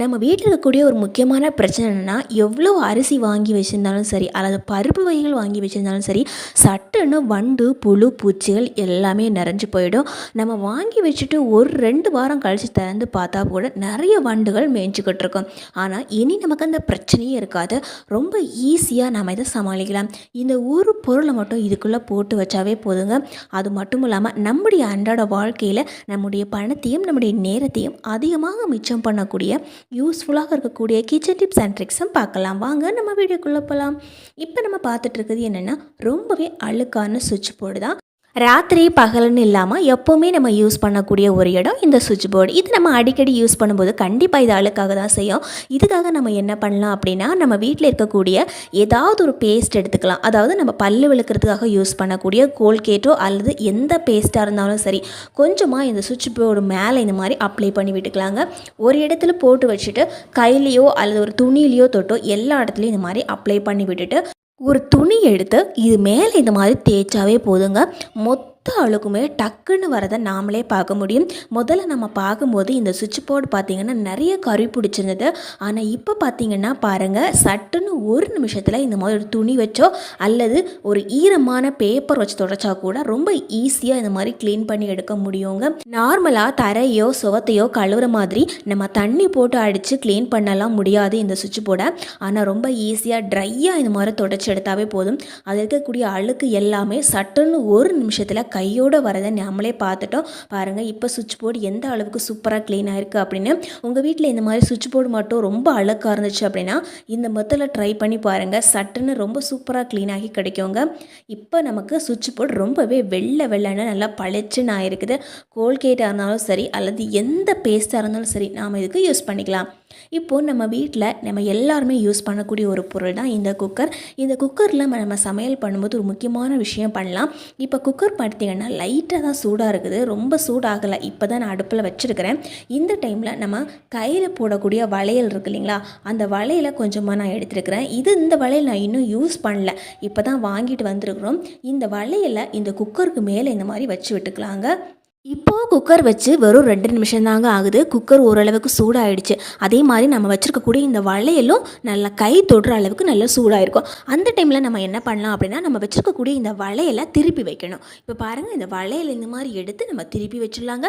நம்ம வீட்டில் இருக்கக்கூடிய ஒரு முக்கியமான பிரச்சனை என்னென்னா எவ்வளோ அரிசி வாங்கி வச்சுருந்தாலும் சரி அல்லது பருப்பு வகைகள் வாங்கி வச்சுருந்தாலும் சரி சட்டுன்னு வண்டு புழு பூச்சிகள் எல்லாமே நிறைஞ்சு போயிடும். நம்ம வாங்கி வச்சுட்டு ஒரு ரெண்டு வாரம் கழித்து திறந்து பார்த்தா கூட நிறைய வண்டுகள் மேய்ஞ்சிக்கிட்டு இருக்கும். ஆனால் இனி நமக்கு அந்த பிரச்சனையே இருக்காது. ரொம்ப ஈஸியாக நம்ம இதை சமாளிக்கலாம். இந்த ஒரு பொருளை மட்டும் இதுக்குள்ளே போட்டு வச்சாவே போதுங்க. அது மட்டும் இல்லாமல் நம்முடைய அன்றாட வாழ்க்கையில் நம்முடைய பணத்தையும் நம்முடைய நேரத்தையும் அதிகமாக மிச்சம் பண்ணக்கூடிய யூஸ்ஃபுல்லாக இருக்கக்கூடிய கிச்சன் டிப்ஸ் அண்ட் ட்ரிக்ஸும் பார்க்கலாம். வாங்க நம்ம வீடியோக்குள்ளே போகலாம் இப்போ நம்ம பார்த்துட்டு இருக்கிறது என்னென்னா ரொம்பவே அழுக்கான சுவிட்ச் போர்டு தான். ராத்திரி பகல்னு இல்லாமல் எப்போவுமே நம்ம யூஸ் பண்ணக்கூடிய ஒரு இடம் இந்த சுவிட்ச் போர்டு இது நம்ம அடிக்கடி யூஸ் பண்ணும்போது கண்டிப்பாக இது அழுக்காக தான் செய்யும். இதுக்காக நம்ம என்ன பண்ணலாம் அப்படின்னா நம்ம வீட்டில் இருக்கக்கூடிய ஏதாவது ஒரு பேஸ்ட் எடுத்துக்கலாம். அதாவது நம்ம பல்லு விளக்குறதுக்காக யூஸ் பண்ணக்கூடிய கோல்கேட்டோ அல்லது எந்த பேஸ்ட்டாக இருந்தாலும் சரி கொஞ்சமாக இந்த சுவிட்ச் போர்டு மேலே இந்த மாதிரி அப்ளை பண்ணி விட்டுக்கலாங்க. ஒரு இடத்துல போட்டு வச்சுட்டு கையிலையோ அல்லது ஒரு துணியிலையோ தொட்டோ எல்லா இடத்துலையும் இந்த மாதிரி அப்ளை பண்ணி விட்டுட்டு ஒரு துணி எடுத்து இது மேலே இந்த மாதிரி தேய்ச்சாவே போதுங்க. மொத்த அழுக்குமே டக்குன்னு வரதை நாமளே பார்க்க முடியும். முதல்ல நம்ம பார்க்கும்போது இந்த சுவிட்ச் போர்டு பார்த்திங்கன்னா நிறைய கறி பிடிச்சிருந்தது. ஆனால் இப்போ பார்த்திங்கன்னா பாருங்கள் சட்டுன்னு ஒரு நிமிஷத்தில் இந்த மாதிரி ஒரு துணி வச்சோ அல்லது ஒரு ஈரமான பேப்பர் வச்சு தொடச்சா கூட ரொம்ப ஈஸியாக இந்த மாதிரி க்ளீன் பண்ணி எடுக்க முடியுங்க. நார்மலாக தரையோ சுவத்தையோ கழுவுற மாதிரி நம்ம தண்ணி போட்டு அடித்து க்ளீன் பண்ணலாம் முடியாது இந்த சுவிட்ச் போர்டை. ஆனால் ரொம்ப ஈஸியாக ட்ரையாக இந்த மாதிரி தொடச்சி எடுத்தாவே போதும். அதில் இருக்கக்கூடிய அழுக்கு எல்லாமே சட்டுன்னு ஒரு நிமிஷத்தில் கையோடு வரதை நாமளே பார்த்துட்டோம். பாருங்கள் இப்போ சுவிட்ச் போர்டு எந்த அளவுக்கு சூப்பராக க்ளீன் ஆயிருக்கு அப்படின்னு. உங்கள் வீட்டில் இந்த மாதிரி சுவிட்ச் போர்டு மட்டும் ரொம்ப அழுக்காக இருந்துச்சு அப்படின்னா இந்த மெத்தடில் ட்ரை பண்ணி பாருங்கள் சட்டுன்னு ரொம்ப சூப்பராக க்ளீன் ஆகி கிடைக்குங்க. இப்போ நமக்கு சுவிட்ச் போர்டு ரொம்பவே வெள்ளை வெள்ளைன்னு நல்லா பளிச்சுன்னு ஆயிருக்குது. கோல்கேட்டாக இருந்தாலும் சரி அல்லது எந்த பேஸ்ட்டாக இருந்தாலும் சரி நாம் இதுக்கு யூஸ் பண்ணிக்கலாம். இப்போது நம்ம வீட்டில் நம்ம எல்லாருமே யூஸ் பண்ணக்கூடிய ஒரு பொருள் தான் இந்த குக்கர் இந்த குக்கரில் நம்ம சமையல் பண்ணும்போது ஒரு முக்கியமான விஷயம் பண்ணலாம். இப்போ குக்கர் பார்த்தீங்கன்னா லைட்டாக தான் சூடாக இருக்குது. ரொம்ப சூடாகலை. இப்போ தான் நான் அடுப்பில் வச்சுருக்கிறேன். இந்த டைமில் நம்ம கையில் போடக்கூடிய வளையல் இருக்கு இல்லைங்களா? அந்த வளையலை கொஞ்சமாக நான் எடுத்துருக்கிறேன். இது இந்த வளையல் நான் இன்னும் யூஸ் பண்ணல. இப்போ தான் வாங்கிட்டு வந்திருக்கிறோம். இந்த வளையலை இந்த குக்கருக்கு மேலே இந்த மாதிரி வச்சு விட்டுக்கலாங்க. இப்போது குக்கர் வச்சு வெறும் ரெண்டு நிமிஷம் தாங்க ஆகுது. குக்கர் ஓரளவுக்கு சூடாயிடுச்சு. அதே மாதிரி நம்ம வச்சுருக்கக்கூடிய இந்த வளையலும் நல்லா கை தொடுற அளவுக்கு நல்லா சூடாயிருக்கும். அந்த டைமில் நம்ம என்ன பண்ணலாம் அப்படின்னா நம்ம வச்சுருக்கக்கூடிய இந்த வளையலை திருப்பி வைக்கணும். இப்போ பாருங்கள் இந்த வளையல் இந்த மாதிரி எடுத்து நம்ம திருப்பி வச்சிடலாங்க.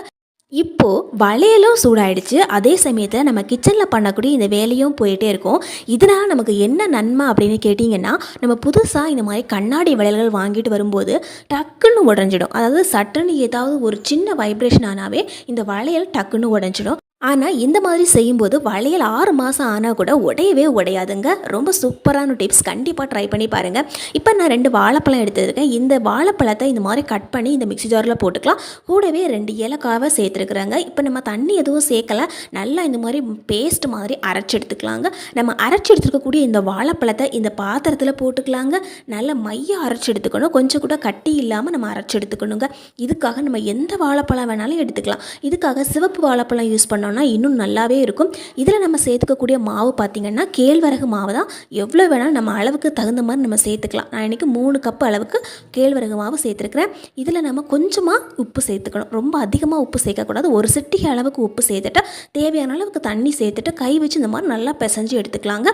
இப்போது வளையலும் சூடாயிடுச்சு. அதே சமயத்தில் நம்ம கிச்சனில் பண்ணக்கூடிய இந்த வேலையும் போயிட்டே இருக்கும். இதனால் நமக்கு என்ன நன்மை அப்படின்னு கேட்டிங்கன்னா நம்ம புதுசாக இந்த மாதிரி கண்ணாடி வளையல்கள் வாங்கிட்டு வரும்போது டக்குன்னு உடஞ்சிடும். அதாவது சட்டுன்னு ஏதாவது ஒரு சின்ன வைப்ரேஷன் ஆனாவே இந்த வளையல் டக்குன்னு உடஞ்சிடும். ஆனால் இந்த மாதிரி செய்யும்போது வளையல் ஆறு மாதம் ஆனால் கூட உடையவே உடையாதுங்க. ரொம்ப சூப்பரான டிப்ஸ். கண்டிப்பாக ட்ரை பண்ணி பாருங்கள் இப்போ நான் ரெண்டு வாழைப்பழம் எடுத்துருக்கேன். இந்த வாழைப்பழத்தை இந்த மாதிரி கட் பண்ணி இந்த மிக்ஸி ஜாரில் போட்டுக்கலாம். கூடவே ரெண்டு ஏலக்காவை சேர்த்துருக்குறாங்க. இப்போ நம்ம தண்ணி எதுவும் சேர்க்கல. நல்லா இந்த மாதிரி பேஸ்ட் மாதிரி அரைச்சி எடுத்துக்கலாங்க. நம்ம அரைச்சி எடுத்துருக்கக்கூடிய இந்த வாழைப்பழத்தை இந்த பாத்திரத்தில் போட்டுக்கலாங்க. நல்லா மைய அரைச்சி எடுத்துக்கணும். கொஞ்சம் கூட கட்டி இல்லாமல் நம்ம அரைச்சி எடுத்துக்கணுங்க. இதுக்காக நம்ம எந்த வாழைப்பழம் வேணாலும் எடுத்துக்கலாம். இதுக்காக சிவப்பு வாழைப்பழம் யூஸ் பண்ணோம் பண்ணோன்னா இன்னும் நல்லாவே இருக்கும். இதில் நம்ம சேர்த்துக்கக்கூடிய மாவு பார்த்திங்கன்னா கேழ்வரகு மாவு தான். எவ்வளோ வேணாலும் நம்ம அளவுக்கு தகுந்த மாதிரி நம்ம சேர்த்துக்கலாம். நான் இன்றைக்கி மூணு கப் அளவுக்கு கேழ்வரகு மாவு சேர்த்துருக்குறேன். இதில் நம்ம கொஞ்சமாக உப்பு சேர்த்துக்கணும். ரொம்ப அதிகமாக உப்பு சேர்க்கக்கூடாது. ஒரு சிட்டிகை அளவுக்கு உப்பு சேர்த்துட்டு தேவையான அளவுக்கு தண்ணி சேர்த்துட்டு கை வச்சு இந்த மாதிரி நல்லா பிசைஞ்சு எடுத்துக்கலாங்க.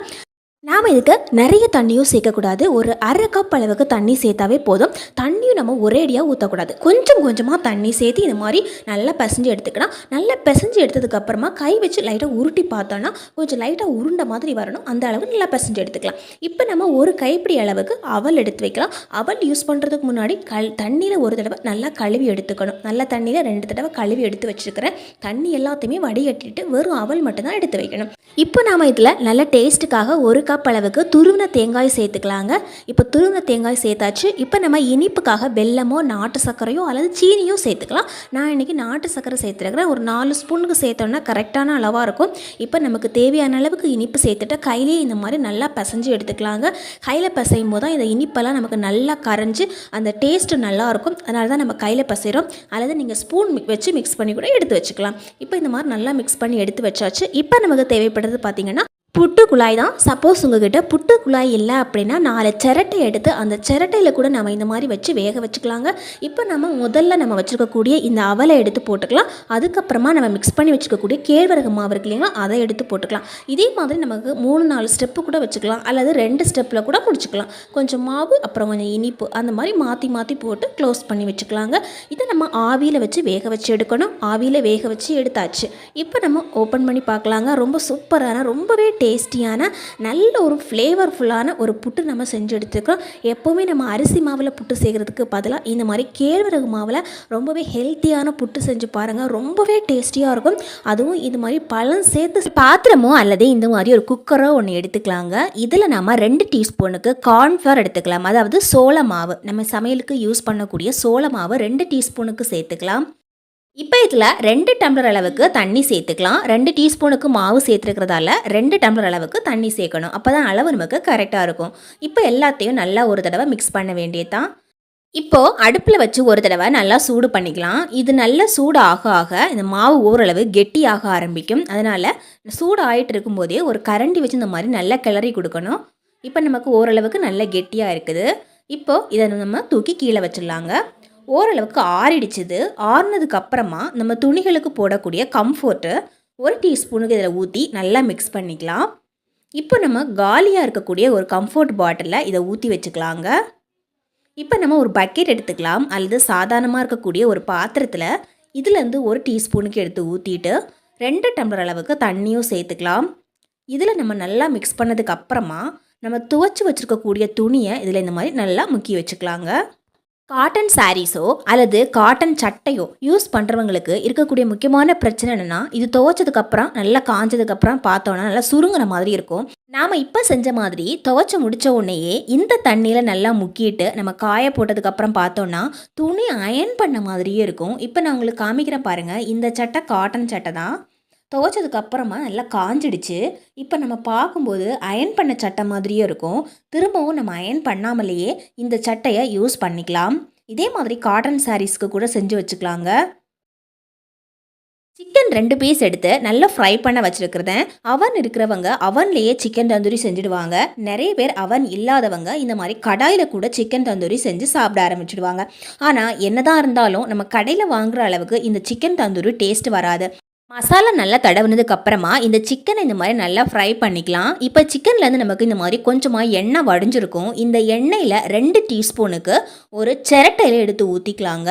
நாம் இதுக்கு நிறைய தண்ணியும் சேர்க்கக்கூடாது. ஒரு அரை கப் அளவுக்கு தண்ணி சேர்த்தாவே போதும். தண்ணியும் நம்ம ஒரேடியாக ஊற்றக்கூடாது கொஞ்சம் கொஞ்சமாக தண்ணி சேர்த்து இந்த மாதிரி நல்லா பிசைஞ்சு எடுத்துக்கலாம். நல்லா பிசைஞ்சு எடுத்ததுக்கப்புறமா கை வச்சு லைட்டாக உருட்டி பார்த்தோன்னா கொஞ்சம் லைட்டாக உருண்ட மாதிரி வரணும். அந்த அளவுக்கு நல்லா பிசைஞ்சு எடுத்துக்கலாம். இப்போ நம்ம ஒரு கைப்பிடி அளவுக்கு அவல் எடுத்து வைக்கலாம். அவல் யூஸ் பண்ணுறதுக்கு முன்னாடி கல் தண்ணியில் ஒரு தடவை நல்லா கழுவி எடுத்துக்கணும். நல்ல தண்ணியில் ரெண்டு தடவை கழுவி எடுத்து வச்சுருக்கிறேன். தண்ணி எல்லாத்தையுமே வடிகட்டிட்டு வெறும் அவல் மட்டும்தான் எடுத்து வைக்கணும். இப்போ நாம் இதில் நல்ல டேஸ்ட்டுக்காக ஒரு கப் அளவுக்கு துருவின தேங்காய் சேர்த்துக்கலாங்க. இப்போ துருவின தேங்காய் சேர்த்தாச்சு. இப்போ நம்ம இனிப்புக்காக வெல்லமோ நாட்டு சர்க்கரையோ அல்லது சீனியோ சேர்த்துக்கலாம். நான் இன்றைக்கி நாட்டு சர்க்கரை சேர்த்துருக்கிறேன். ஒரு நாலு ஸ்பூனுக்கு சேர்த்தோன்னா கரெக்டான அளவாக இருக்கும். இப்போ நமக்கு தேவையான அளவுக்கு இனிப்பு சேர்த்துட்டு கையிலேயே இந்த மாதிரி நல்லா பிசைஞ்சு எடுத்துக்கலாங்க. கையில் பிசையும் போது தான் இந்த இனிப்பெல்லாம் நமக்கு நல்லா கரைஞ்சி அந்த டேஸ்ட்டு நல்லாயிருக்கும் அதனால தான் நம்ம கையில் பிசைகிறோம் அல்லது நீங்கள் ஸ்பூன் வச்சு மிக்ஸ் பண்ணி கூட எடுத்து வச்சுக்கலாம். இப்போ இந்த மாதிரி நல்லா மிக்ஸ் பண்ணி எடுத்து வச்சாச்சு. இப்போ நமக்கு தேவைப்படுறது பார்த்திங்கன்னா புட்டு குழாய் தான் சப்போஸ் உங்ககிட்ட புட்டு குழாய் இல்லை அப்படின்னா நாலு சிரட்டை எடுத்து அந்த சிரட்டையில் கூட நம்ம இந்த மாதிரி வச்சு வேக வச்சுக்கலாங்க. இப்போ நம்ம முதல்ல நம்ம வச்சுருக்கக்கூடிய இந்த அவலை எடுத்து போட்டுக்கலாம். அதுக்கப்புறமா நம்ம மிக்ஸ் பண்ணி வச்சுக்கக்கூடிய கேழ்வரகு மாவு இருக்கு இல்லைங்களா அதை எடுத்து போட்டுக்கலாம். இதே மாதிரி நமக்கு மூணு நாலு ஸ்டெப்பு கூட வச்சுக்கலாம். அல்லது ரெண்டு ஸ்டெப்பில் கூட முடிச்சுக்கலாம். கொஞ்சம் மாவு அப்புறம் கொஞ்சம் இனிப்பு அந்த மாதிரி மாற்றி மாற்றி போட்டு க்ளோஸ் பண்ணி வச்சுக்கலாங்க. இதை நம்ம ஆவியில் வச்சு வேக வச்சு எடுக்கணும். ஆவியில் வேக வச்சு எடுத்தாச்சு. இப்போ நம்ம ஓப்பன் பண்ணி பார்க்கலாங்க. ரொம்ப சூப்பரான ரொம்பவே டேஸ்டியான நல்ல ஒரு ஃப்ளேவர்ஃபுல்லான ஒரு புட்டு நம்ம செஞ்சு எடுத்துக்கிறோம் எப்போவுமே நம்ம அரிசி மாவில் புட்டு செய்கிறதுக்கு பதிலாக இந்த மாதிரி கேழ்வரகு மாவில் ரொம்பவே ஹெல்த்தியான புட்டு செஞ்சு பாருங்கள் ரொம்பவே டேஸ்டியாக இருக்கும். அதுவும் இது மாதிரி பழம் சேர்த்து பாத்திரமோ அல்லது இந்த மாதிரி ஒரு குக்கரோ ஒன்று எடுத்துக்கலாங்க. இதில் நம்ம ரெண்டு டீஸ்பூனுக்கு கார்ன்ஃப்ளவர் எடுத்துக்கலாம். அதாவது சோள மாவு. நம்ம சமையலுக்கு யூஸ் பண்ணக்கூடிய சோள மாவு ரெண்டு டீஸ்பூனுக்கு சேர்த்துக்கலாம். இப்போ இதில் ரெண்டு டம்ளர் அளவுக்கு தண்ணி சேர்த்துக்கலாம். ரெண்டு டீஸ்பூனுக்கு மாவு சேர்த்துருக்கிறதால ரெண்டு டம்ளர் அளவுக்கு தண்ணி சேர்க்கணும். அப்போ தான் அளவு நமக்கு கரெக்டாக இருக்கும். இப்போ எல்லாத்தையும் நல்லா ஒரு தடவை மிக்ஸ் பண்ண வேண்டியது தான் இப்போது அடுப்பில் வச்சு ஒரு தடவை நல்லா சூடு பண்ணிக்கலாம். இது நல்லா சூடு ஆக ஆக இந்த மாவு ஓரளவு கெட்டியாக ஆரம்பிக்கும். அதனால் சூடு ஆகிட்டு இருக்கும்போதே ஒரு கரண்டி வச்சு இந்த மாதிரி நல்லா கிளறி கொடுக்கணும். இப்போ நமக்கு ஓரளவுக்கு நல்ல கெட்டியாக இருக்குது. இப்போது இதை நம்ம தூக்கி கீழே வச்சிடலாங்க. ஓரளவுக்கு ஆறிடுச்சுது. ஆறுனதுக்கு அப்புறமா நம்ம துணிகளுக்கு போடக்கூடிய கம்ஃபோர்ட்டு ஒரு டீஸ்பூனுக்கு இதில் ஊற்றி நல்லா மிக்ஸ் பண்ணிக்கலாம். இப்போ நம்ம காலியாக இருக்கக்கூடிய ஒரு கம்ஃபோர்ட் பாட்டிலில் இதை ஊற்றி வச்சுக்கலாங்க. இப்போ நம்ம ஒரு பக்கெட் எடுத்துக்கலாம். அல்லது சாதாரணமாக இருக்கக்கூடிய ஒரு பாத்திரத்தில் இதுலேருந்து ஒரு டீஸ்பூனுக்கு எடுத்து ஊற்றிட்டு ரெண்டு டம்ளர் அளவுக்கு தண்ணியும் சேர்த்துக்கலாம். இதில் நம்ம நல்லா மிக்ஸ் பண்ணதுக்கு அப்புறமா நம்ம துவைச்சி வச்சுருக்கக்கூடிய துணியை இதில் இந்த மாதிரி நல்லா முக்கி வச்சுக்கலாங்க. காட்டன் சாரீஸோ அல்லது காட்டன் சட்டையோ யூஸ் பண்ணுறவங்களுக்கு இருக்கக்கூடிய முக்கியமான பிரச்சனை என்னென்னா இது துவைச்சதுக்கப்புறம் நல்லா காஞ்சதுக்கப்புறம் பார்த்தோன்னா நல்லா சுருங்குற மாதிரி இருக்கும். நாம் இப்போ செஞ்ச மாதிரி துவைச்சி முடித்த உடனேயே இந்த தண்ணியில் நல்லா முக்கிட்டு நம்ம காய போட்டதுக்கப்புறம் பார்த்தோன்னா துணி அயன் பண்ண மாதிரியே இருக்கும். இப்போ நான் உங்களுக்கு காமிக்கிறேன் பாருங்கள் இந்த சட்டை காட்டன் சட்டை தான். துவைச்சதுக்கு அப்புறமா நல்லா காஞ்சிடுச்சு. இப்போ நம்ம பார்க்கும்போது அயன் பண்ண சட்டை மாதிரியே இருக்கும். திரும்பவும் நம்ம அயன் பண்ணாமலேயே இந்த சட்டையை யூஸ் பண்ணிக்கலாம். இதே மாதிரி காட்டன் சாரீஸ்க்கு கூட செஞ்சு வச்சுக்கலாங்க. சிக்கன் ரெண்டு பீஸ் எடுத்து நல்லா ஃப்ரை பண்ண வச்சுருக்கிறதேன் அவன் இருக்கிறவங்க அவன்லேயே சிக்கன் தந்தூரி செஞ்சுடுவாங்க. நிறைய பேர் அவன் இல்லாதவங்க இந்த மாதிரி கடாயில் கூட சிக்கன் தந்தூரி செஞ்சு சாப்பிட ஆரம்பிச்சிடுவாங்க. ஆனால் என்னதான் இருந்தாலும் நம்ம கடையில் வாங்குற அளவுக்கு இந்த சிக்கன் தந்தூரி டேஸ்ட் வராது. மசாலா நல்லா தடவுனதுக்கு அப்புறமா இந்த சிக்கனை இந்த மாதிரி நல்லா ஃப்ரை பண்ணிக்கலாம். இப்போ சிக்கன்லேருந்து நமக்கு இந்த மாதிரி கொஞ்சமாக எண்ணெய் வடிஞ்சிருக்கும். இந்த எண்ணெயில் ரெண்டு டீஸ்பூனுக்கு ஒரு சிரட்டையில் எடுத்து ஊற்றிக்கலாங்க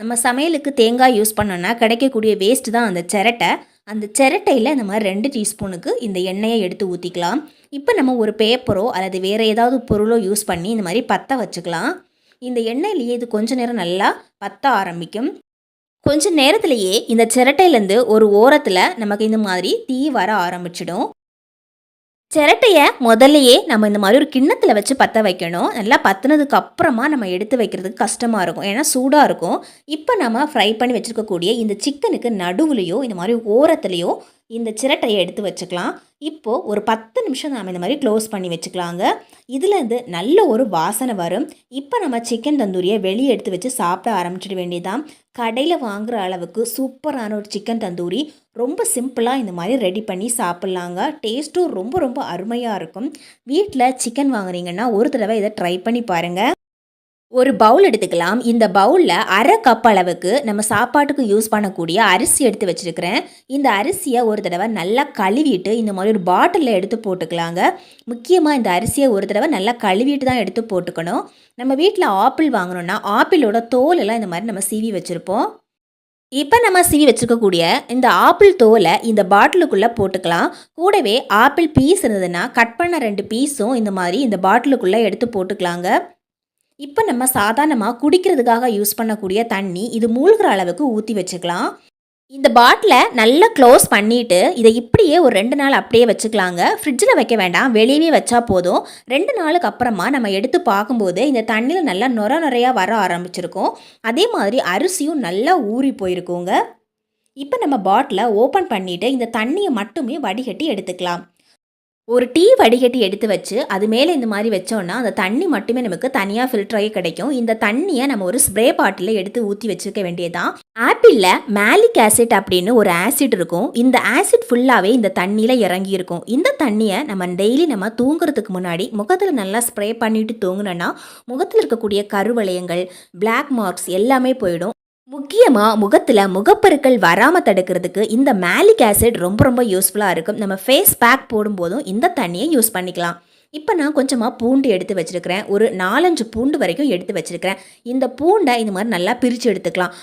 நம்ம சமையலுக்கு தேங்காய் யூஸ் பண்ணோன்னா கிடைக்கக்கூடிய வேஸ்ட் தான் அந்த சிரட்டை. அந்த சிரட்டையில் இந்த மாதிரி ரெண்டு டீஸ்பூனுக்கு இந்த எண்ணெயை எடுத்து ஊற்றிக்கலாம் இப்போ நம்ம ஒரு பேப்பரோ அல்லது வேறு ஏதாவது பொருளோ யூஸ் பண்ணி இந்த மாதிரி பற்ற வச்சுக்கலாம். இந்த எண்ணெயிலேயே இது கொஞ்ச நேரம் நல்லா பற்ற ஆரம்பிக்கும். கொஞ்ச நேரத்திலேயே இந்த சிரட்டையிலேருந்து ஒரு ஓரத்தில் நமக்கு இந்த மாதிரி தீ வர ஆரம்பிச்சிடும். சிரட்டையை முதல்லையே நம்ம இந்த மாதிரி ஒரு கிண்ணத்தில் வச்சு பற்ற வைக்கணும். நல்லா பற்றினதுக்கு அப்புறமா நம்ம எடுத்து வைக்கிறதுக்கு கஷ்டமாக இருக்கும். ஏன்னா சூடாக இருக்கும். இப்போ நம்ம ஃப்ரை பண்ணி வச்சுருக்கக்கூடிய இந்த சிக்கனுக்கு நடுவுலையோ இந்த மாதிரி ஓரத்துலேயோ இந்த சிரட்டையை எடுத்து வச்சுக்கலாம். இப்போது ஒரு பத்து நிமிஷம் நாம் இந்த மாதிரி க்ளோஸ் பண்ணி வச்சுக்கலாங்க. இதுலேருந்து நல்ல ஒரு வாசனை வரும். இப்போ நம்ம சிக்கன் தந்தூரியை வெளியே எடுத்து வச்சு சாப்பிட ஆரம்பிச்சிட வேண்டியதான் கடையில் வாங்குகிற அளவுக்கு சூப்பரான ஒரு சிக்கன் தந்தூரி. ரொம்ப சிம்பிளாக இந்த மாதிரி ரெடி பண்ணி சாப்பிட்லாங்க. டேஸ்ட்டும் ரொம்ப ரொம்ப அருமையாக இருக்கும். வீட்டில் சிக்கன் வாங்குறீங்கன்னா ஒரு தடவை இதை ட்ரை பண்ணி பாருங்கள் ஒரு பவுல் எடுத்துக்கலாம். இந்த பவுலில் அரை கப் அளவுக்கு நம்ம சாப்பாட்டுக்கு யூஸ் பண்ணக்கூடிய அரிசி எடுத்து வச்சுருக்கிறேன். இந்த அரிசியை ஒரு தடவை நல்லா கழுவிட்டு இந்த மாதிரி ஒரு பாட்டிலில் எடுத்து போட்டுக்கலாங்க. முக்கியமாக இந்த அரிசியை ஒரு தடவை நல்லா கழுவிட்டு தான் எடுத்து போட்டுக்கணும். நம்ம வீட்டில் ஆப்பிள் வாங்கினோன்னா ஆப்பிளோட தோலெல்லாம் இந்த மாதிரி நம்ம சீவி வச்சுருப்போம். இப்போ நம்ம சீவி வச்சுருக்கக்கூடிய இந்த ஆப்பிள் தோலை இந்த பாட்டிலுக்குள்ளே போட்டுக்கலாம். கூடவே ஆப்பிள் பீஸ் இருந்ததுன்னா கட் பண்ண ரெண்டு பீஸும் இந்த மாதிரி இந்த பாட்டிலுக்குள்ளே எடுத்து போட்டுக்கலாங்க. இப்போ நம்ம சாதாரணமாக குடிக்கிறதுக்காக யூஸ் பண்ணக்கூடிய தண்ணி இது மூழ்கிற அளவுக்கு ஊற்றி வச்சுக்கலாம். இந்த பாட்டிலை நல்லா க்ளோஸ் பண்ணிவிட்டு இதை இப்படியே ஒரு ரெண்டு நாள் அப்படியே வச்சுக்கலாங்க. ஃப்ரிட்ஜில் வைக்க வேண்டாம். வெளியவே வச்சா போதும். ரெண்டு நாளுக்கு அப்புறமா நம்ம எடுத்து பார்க்கும்போது இந்த தண்ணியில் நல்லா நுர நுறையாக வர ஆரம்பிச்சிருக்கும். அதே மாதிரி அரிசியும் நல்லா ஊறி போயிருக்குங்க. இப்போ நம்ம பாட்டிலை ஓப்பன் பண்ணிவிட்டு இந்த தண்ணியை மட்டுமே வடிகட்டி எடுத்துக்கலாம். ஒரு டீ வடிகட்டி எடுத்து வச்சு அது மேலே இந்த மாதிரி வச்சோம்னா அந்த தண்ணி மட்டுமே நமக்கு தனியாக ஃபில்டராகி கிடைக்கும். இந்த தண்ணியை நம்ம ஒரு ஸ்ப்ரே பாட்டிலில் எடுத்து ஊற்றி வச்சுக்க வேண்டியதான் ஆப்பிளில் மேலிக் ஆசிட் அப்படின்னு ஒரு ஆசிட் இருக்கும். இந்த ஆசிட் ஃபுல்லாகவே இந்த தண்ணியில் இறங்கி இருக்கும். இந்த தண்ணியை நம்ம டெய்லி நம்ம தூங்குறதுக்கு முன்னாடி முகத்தில் நல்லா ஸ்ப்ரே பண்ணிட்டு தூங்கினோன்னா முகத்தில் இருக்கக்கூடிய கருவளையங்கள் பிளாக் மார்க்ஸ் எல்லாமே போயிடும். முக்கியமாக முகத்தில் முகப்பருக்கள் வராமல் தடுக்கிறதுக்கு இந்த மேலிக் ஆசிட் ரொம்ப ரொம்ப யூஸ்ஃபுல்லாக இருக்கும். நம்ம ஃபேஸ் பேக் போடும்போதும் இந்த தண்ணியை யூஸ் பண்ணிக்கலாம். இப்போ நான் கொஞ்சமாக பூண்டு எடுத்து வச்சுருக்கிறேன். ஒரு நாலஞ்சு பூண்டு வரைக்கும் எடுத்து வச்சுருக்கிறேன். இந்த பூண்டை இந்த மாதிரி நல்லா பிரித்து எடுத்துக்கலாம்.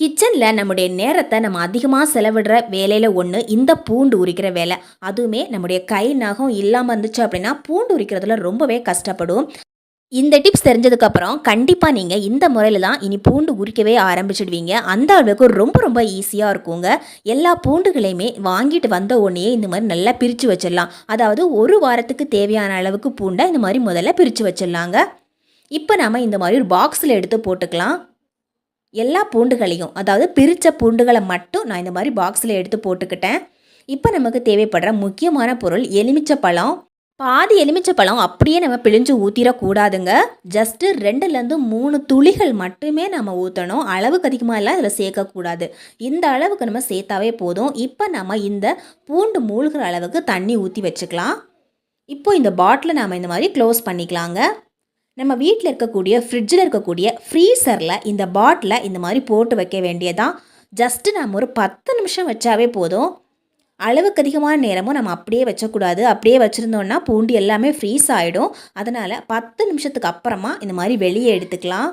கிச்சனில் நம்முடைய நேரத்தை நம்ம அதிகமாக செலவிடுற வேலையில் ஒன்று இந்த பூண்டு உரிக்கிற வேலை. அதுவுமே நம்முடைய கை நகம் இல்லாமல் இருந்துச்சு அப்படின்னா பூண்டு உரிக்கிறதுல ரொம்பவே கஷ்டப்படும். இந்த டிப்ஸ் தெரிஞ்சதுக்கப்புறம் கண்டிப்பாக நீங்கள் இந்த முறையில் தான் இனி பூண்டு உரிக்கவே ஆரம்பிச்சிடுவீங்க. அந்த அளவுக்கு ரொம்ப ரொம்ப ஈஸியாக இருக்குங்க. எல்லா பூண்டுகளையுமே வாங்கிட்டு வந்த உடனே இந்த மாதிரி நல்லா பிரித்து வச்சிடலாம். அதாவது ஒரு வாரத்துக்கு தேவையான அளவுக்கு பூண்டை இந்த மாதிரி முதல்ல பிரித்து வச்சிடலாங்க. இப்போ நாம் இந்த மாதிரி ஒரு பாக்ஸில் எடுத்து போட்டுக்கலாம். எல்லா பூண்டுகளையும் அதாவது பிரித்த பூண்டுகளை மட்டும் நான் இந்த மாதிரி பாக்ஸில் எடுத்து போட்டுக்கிட்டேன். இப்போ நமக்கு தேவைப்படுற முக்கியமான பொருள் எலுமிச்சை பழம் பாதி எலுமிச்சை பழம் அப்படியே நம்ம பிழிஞ்சு ஊற்றிடக்கூடாதுங்க ஜஸ்ட்டு ரெண்டுலேருந்து மூணு துளிகள் மட்டுமே நம்ம ஊற்றணும் அளவுக்கு அதிகமாக எல்லாம் இதில் சேர்க்கக்கூடாது. இந்த அளவுக்கு நம்ம சேர்த்தாவே போதும். இப்போ நம்ம இந்த பூண்டு மூழ்கிற அளவுக்கு தண்ணி ஊற்றி வச்சுக்கலாம். இப்போ இந்த பாட்டிலை நாம் இந்த மாதிரி க்ளோஸ் பண்ணிக்கலாங்க. நம்ம வீட்டில் இருக்கக்கூடிய ஃப்ரிட்ஜில் இருக்கக்கூடிய ஃப்ரீசரில் இந்த பாட்டிலை இந்த மாதிரி போட்டு வைக்க வேண்டியதான் ஜஸ்ட்டு நம்ம ஒரு பத்து நிமிஷம் வச்சாவே போதும். அளவுக்கு அதிகமான நேரமும் நம்ம அப்படியே வச்சக்கூடாது. அப்படியே வச்சுருந்தோன்னா பூண்டு எல்லாமே ஃப்ரீஸ் ஆகிடும் அதனால் பத்து நிமிஷத்துக்கு அப்புறமா இந்த மாதிரி வெளியே எடுத்துக்கலாம்.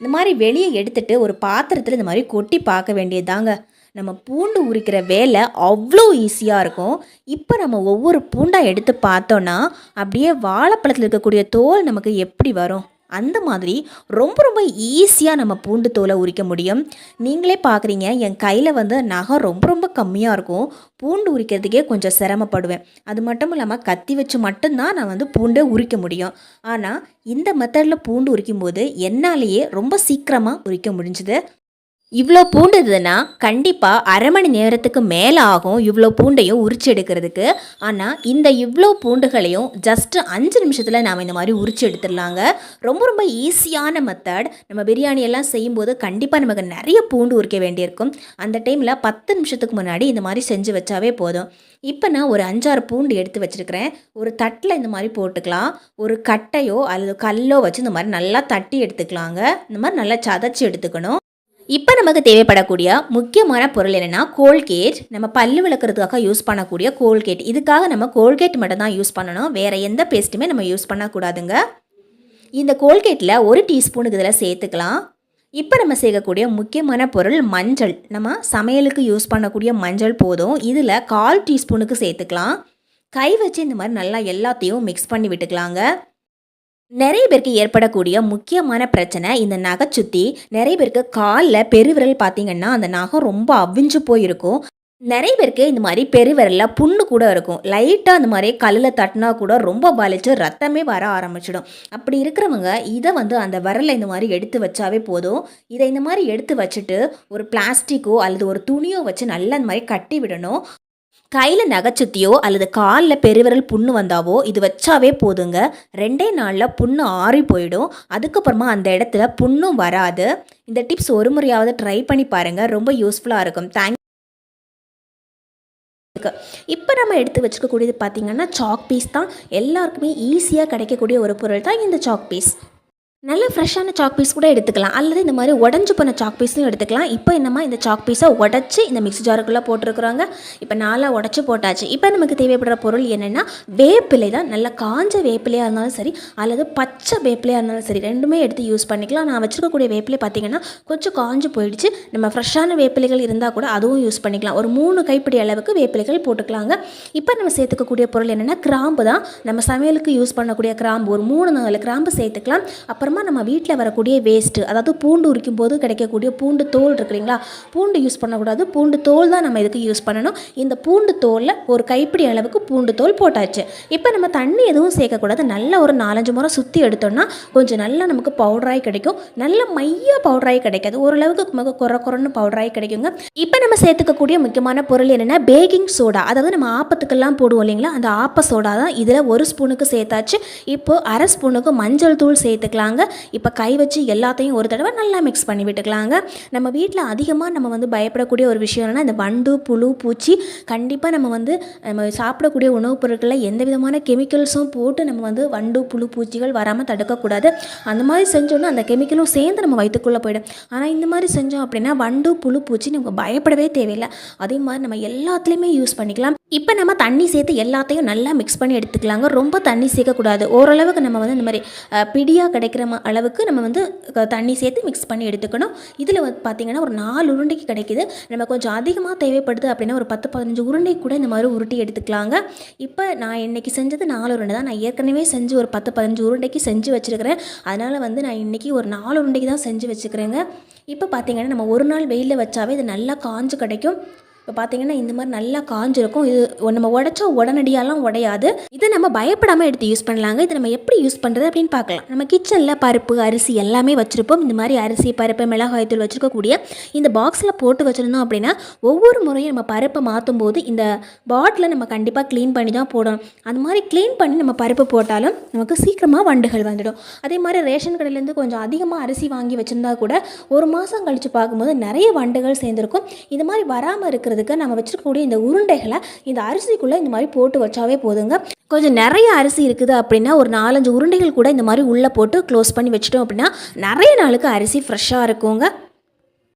இந்த மாதிரி வெளியே எடுத்துட்டு ஒரு பாத்திரத்தில் இந்த மாதிரி கொட்டி பார்க்க வேண்டியதுதாங்க. நம்ம பூண்டு உரிக்கிற வேலை அவ்வளோ ஈஸியாக இருக்கும். இப்போ நம்ம ஒவ்வொரு பூண்டாக எடுத்து பார்த்தோன்னா அப்படியே வாழைப்பழத்தில் இருக்கக்கூடிய தோல் நமக்கு எப்படி வரும்? அந்த மாதிரி ரொம்ப ரொம்ப ஈஸியாக நம்ம பூண்டு தோலை உரிக்க முடியும். நீங்களே பார்க்குறீங்க என் கையில் வந்து நகம் ரொம்ப ரொம்ப கம்மியாக இருக்கும். பூண்டு உரிக்கிறதுக்கே கொஞ்சம் சிரமப்படுவேன். அது மட்டும் இல்லாமல் கத்தி வச்சு மட்டும்தான் நான் வந்து பூண்டை உரிக்க முடியும். ஆனால் இந்த மெத்தடில் பூண்டு உரிக்கும் போது என்னாலேயே ரொம்ப சீக்கிரமாக உரிக்க முடிஞ்சுது. இவ்வளோ பூண்டு இருந்ததுன்னா கண்டிப்பாக அரை மணி நேரத்துக்கு மேலே ஆகும் இவ்வளோ பூண்டையும் உரிச்சு எடுக்கிறதுக்கு. ஆனால் இந்த இவ்வளோ பூண்டுகளையும் ஜஸ்ட்டு அஞ்சு நிமிஷத்தில் நாம் இந்த மாதிரி உரிச்சு எடுத்துடலாங்க. ரொம்ப ரொம்ப ஈஸியான மெத்தட் நம்ம பிரியாணி எல்லாம் செய்யும்போது கண்டிப்பாக நமக்கு நிறைய பூண்டு உரிக்க வேண்டியிருக்கும். அந்த டைமில் பத்து நிமிஷத்துக்கு முன்னாடி இந்த மாதிரி செஞ்சு வச்சாவே போதும். இப்போ நான் ஒரு அஞ்சாறு பூண்டு எடுத்து வச்சுருக்கிறேன். ஒரு தட்டில் இந்த மாதிரி போட்டுக்கலாம். ஒரு கட்டையோ அல்லது கல்லோ வச்சு இந்த மாதிரி நல்லா தட்டி எடுத்துக்கலாங்க. இந்த மாதிரி நல்லா சதைச்சி எடுத்துக்கணும். இப்போ நமக்கு தேவைப்படக்கூடிய முக்கியமான பொருள் என்னென்னா கோல்கேட் நம்ம பல்லு விளக்குறதுக்காக யூஸ் பண்ணக்கூடிய கோல்கேட் இதுக்காக நம்ம கோல்கேட் மட்டும் தான் யூஸ் பண்ணணும். வேறு எந்த பேஸ்ட்டுமே நம்ம யூஸ் பண்ணக்கூடாதுங்க. இந்த கோல்கேட்டில் ஒரு டீஸ்பூனுக்கு இதில் சேர்த்துக்கலாம். இப்போ நம்ம சேர்க்கக்கூடிய முக்கியமான பொருள் மஞ்சள். நம்ம சமையலுக்கு யூஸ் பண்ணக்கூடிய மஞ்சள் போதும். இதில் கால் டீஸ்பூனுக்கு சேர்த்துக்கலாம். கை வச்சு இந்த மாதிரி நல்லா எல்லாத்தையும் மிக்ஸ் பண்ணி விட்டுக்கலாங்க. நிறைய பேருக்கு ஏற்படக்கூடிய முக்கியமான பிரச்சனை இந்த நகை சுத்தி. நிறைய பேருக்கு காலில் பெருவிரல் பார்த்தீங்கன்னா அந்த நகம் ரொம்ப அவிஞ்சு போயிருக்கும். நிறைய பேருக்கு இந்த மாதிரி பெருவிரலில் புண்ணு கூட இருக்கும். லைட்டாக அந்த மாதிரி கல்லில் தட்டினா கூட ரொம்ப வலிச்சு ரத்தமே வர ஆரம்பிச்சிடும். அப்படி இருக்கிறவங்க இதை வந்து அந்த விரலை இந்த மாதிரி எடுத்து வச்சாவே போதும். இதை இந்த மாதிரி எடுத்து வச்சுட்டு ஒரு பிளாஸ்டிக்கோ அல்லது ஒரு துணியோ வச்சு நல்லா இந்த மாதிரி கட்டி விடணும். கையில் நகைச்சுத்தியோ அல்லது காலில் பெருவிரல் புண்ணு வந்தாவோ இது வச்சாவே போதுங்க. ரெண்டே நாளில் புண்ணு ஆறி போயிடும். அதுக்கப்புறமா அந்த இடத்துல புண்ணும் வராது. இந்த டிப்ஸ் ஒரு முறையாவது ட்ரை பண்ணி பாருங்கள் ரொம்ப யூஸ்ஃபுல்லாக இருக்கும். தேங்க் இப்போ நம்ம எடுத்து வச்சுக்கக்கூடியது பார்த்திங்கன்னா சாக் பீஸ் தான். எல்லாருக்குமே ஈஸியாக கிடைக்கக்கூடிய ஒரு பொருள் தான் இந்த சாக் பீஸ் நல்ல ஃப்ரெஷ்ஷான சாக் பீஸ் கூட எடுத்துக்கலாம். அல்லது இந்த மாதிரி உடஞ்சி போன சாக் பீஸும் எடுத்துக்கலாம். இப்போ என்னம்மா இந்த சாக் பீஸை உடச்சி இந்த மிக்ஸி ஜாருக்குள்ளே போட்டிருக்குறாங்க. இப்போ நாளாக உடச்சி போட்டாச்சு. இப்போ நமக்கு தேவைப்படுற பொருள் என்னென்னா வேப்பிலை தான். நல்ல காஞ்ச வேப்பிலையாக இருந்தாலும் சரி அல்லது பச்சை வேப்பிலையாக இருந்தாலும் சரி ரெண்டுமே எடுத்து யூஸ் பண்ணிக்கலாம். நான் வச்சுருக்கக்கூடிய வேப்பிலை பார்த்திங்கன்னா கொஞ்சம் காஞ்சு போயிடுச்சு. நம்ம ஃப்ரெஷ்ஷான வேப்பிலைகள் இருந்தால் கூட அதுவும் யூஸ் பண்ணிக்கலாம். ஒரு மூணு கைப்பிடி அளவுக்கு வேப்பிலைகள் போட்டுக்கலாங்க. இப்போ நம்ம சேர்த்துக்கக்கூடிய பொருள் என்னென்னா கிராம்பு தான். நம்ம சமையலுக்கு யூஸ் பண்ணக்கூடிய கிராம்பு. ஒரு மூணு நாலு கிராம்பு சேர்த்துக்கலாம். அப்புறம் அப்புறமா நம்ம வீட்டில் வரக்கூடிய வேஸ்ட்டு அதாவது பூண்டு உரிக்கும் போது கிடைக்கக்கூடிய பூண்டு தோல் இருக்கு பூண்டு யூஸ் பண்ணக்கூடாது. பூண்டு தோல் தான் நம்ம இதுக்கு யூஸ் பண்ணணும்? இந்த பூண்டு தோலில் ஒரு கைப்பிடி அளவுக்கு பூண்டு தோல் போட்டாச்சு. இப்போ நம்ம தண்ணி எதுவும் சேர்க்கக்கூடாது. நல்லா ஒரு நாலஞ்சு முறை சுற்றி எடுத்தோம்னா கொஞ்சம் நல்லா நமக்கு பவுடராகி கிடைக்கும். நல்ல மைய பவுடராகி கிடைக்காது. ஓரளவுக்கு நமக்கு குறை குறைன்னு பவுடராகி கிடைக்குங்க. இப்போ நம்ம சேர்த்துக்கக்கூடிய முக்கியமான பொருள் என்னென்னா பேக்கிங் சோடா அதாவது நம்ம ஆப்பத்துக்கெல்லாம் போடுவோம் இல்லைங்களா? அந்த ஆப்ப சோடா தான் இதில் ஒரு ஸ்பூனுக்கு சேர்த்தாச்சு. இப்போ அரை ஸ்பூனுக்கு மஞ்சள் தூள் சேர்த்துக்கலாங்க. இப்போ கை வச்சு எல்லாத்தையும் ஒரு தடவை நல்லா மிக்ஸ் பண்ணி விட்டுக்கலாங்க. நம்ம வீட்டில் அதிகமாக நம்ம வந்து பயப்படக்கூடிய ஒரு விஷயம் என்னென்னா இந்த வண்டு புழு பூச்சி கண்டிப்பாக நம்ம வந்து நம்ம சாப்பிடக்கூடிய உணவுப் பொருட்களில் எந்த விதமான கெமிக்கல்ஸும் போட்டு நம்ம வந்து வண்டு புழு பூச்சிகள் வராமல் தடுக்கக்கூடாது. அந்த மாதிரி செஞ்சோன்னா அந்த கெமிக்கலும் சேர்ந்து நம்ம வயிற்றுக்குள்ளே போயிடும். ஆனால் இந்த மாதிரி செஞ்சோம் அப்படின்னா வண்டு புழு பூச்சி நமக்கு பயப்படவே தேவையில்லை. அதே மாதிரி நம்ம எல்லாத்துலேயுமே யூஸ் பண்ணிக்கலாம். இப்போ நம்ம தண்ணி சேர்த்து எல்லாத்தையும் நல்லா மிக்ஸ் பண்ணி எடுத்துக்கலாங்க. ரொம்ப தண்ணி சேர்க்கக்கூடாது. ஓரளவுக்கு நம்ம வந்து இந்த மாதிரி பிடியாக கிடைக்கிற இருக்கிற அளவுக்கு நம்ம வந்து தண்ணி சேர்த்து மிக்ஸ் பண்ணி எடுத்துக்கணும். இதில் வந்து பார்த்திங்கன்னா ஒரு நாலு உருண்டைக்கு கிடைக்குது. நம்ம கொஞ்சம் அதிகமாக தேவைப்படுது அப்படின்னா ஒரு பத்து பதினஞ்சு உருண்டை கூட இந்த மாதிரி உருட்டி எடுத்துக்கலாங்க. இப்போ நான் இன்னைக்கு செஞ்சது நாலு உருண்டை தான். நான் ஏற்கனவே செஞ்சு ஒரு பத்து பதினஞ்சு உருண்டைக்கு செஞ்சு வச்சுருக்கிறேன். அதனால் வந்து நான் இன்றைக்கி ஒரு நாலு உருண்டைக்கு தான் செஞ்சு வச்சுக்கிறேங்க. இப்போ பார்த்தீங்கன்னா நம்ம ஒரு நாள் வெயிலில் வச்சாவே இது நல்லா காஞ்சு கிடைக்கும். இப்போ பார்த்தீங்கன்னா இந்த மாதிரி நல்லா காஞ்சிருக்கும். இது நம்ம உடச்சா உடனடியாலாம் உடையாது. இதை நம்ம பயப்படாமல் எடுத்து யூஸ் பண்ணலாங்க. இதை நம்ம எப்படி யூஸ் பண்ணுறது அப்படின்னு பார்க்கலாம். நம்ம கிச்சனில் பருப்பு அரிசி எல்லாமே வச்சுருப்போம். இந்த மாதிரி அரிசி பருப்பு மிளகாய் தூள் வச்சுருக்கக்கூடிய இந்த பாக்ஸில் போட்டு வச்சுருந்தோம் அப்படின்னா ஒவ்வொரு முறையும் நம்ம பருப்பை மாற்றும் போது இந்த பாட்டிலை நம்ம கண்டிப்பாக க்ளீன் பண்ணி தான் போடணும். அந்த மாதிரி க்ளீன் பண்ணி நம்ம பருப்பு போட்டாலும் நமக்கு சீக்கிரமாக வண்டுகள் வந்துடும். அதே மாதிரி ரேஷன் கடையிலேருந்து கொஞ்சம் அதிகமாக அரிசி வாங்கி வச்சுருந்தா கூட ஒரு மாதம் கழித்து பார்க்கும்போது நிறைய வண்டுகள் சேர்ந்துருக்கும். இது மாதிரி வராமல் இருக்கிறதுக்கு நம்ம வச்சிருக்கக்கூடிய இந்த உருண்டைகளை இந்த அரிசிக்குள்ளே இந்த மாதிரி போட்டு வச்சாவே போதுங்க. கொஞ்சம் நிறைய அரிசி இருக்குது அப்படின்னா ஒரு நாலஞ்சு உருண்டைகள் கூட இந்த மாதிரி உள்ளே போட்டு க்ளோஸ் பண்ணி வச்சிட்டோம் அப்படின்னா நிறைய நாளுக்கு அரிசி ஃப்ரெஷ்ஷாக இருக்குங்க.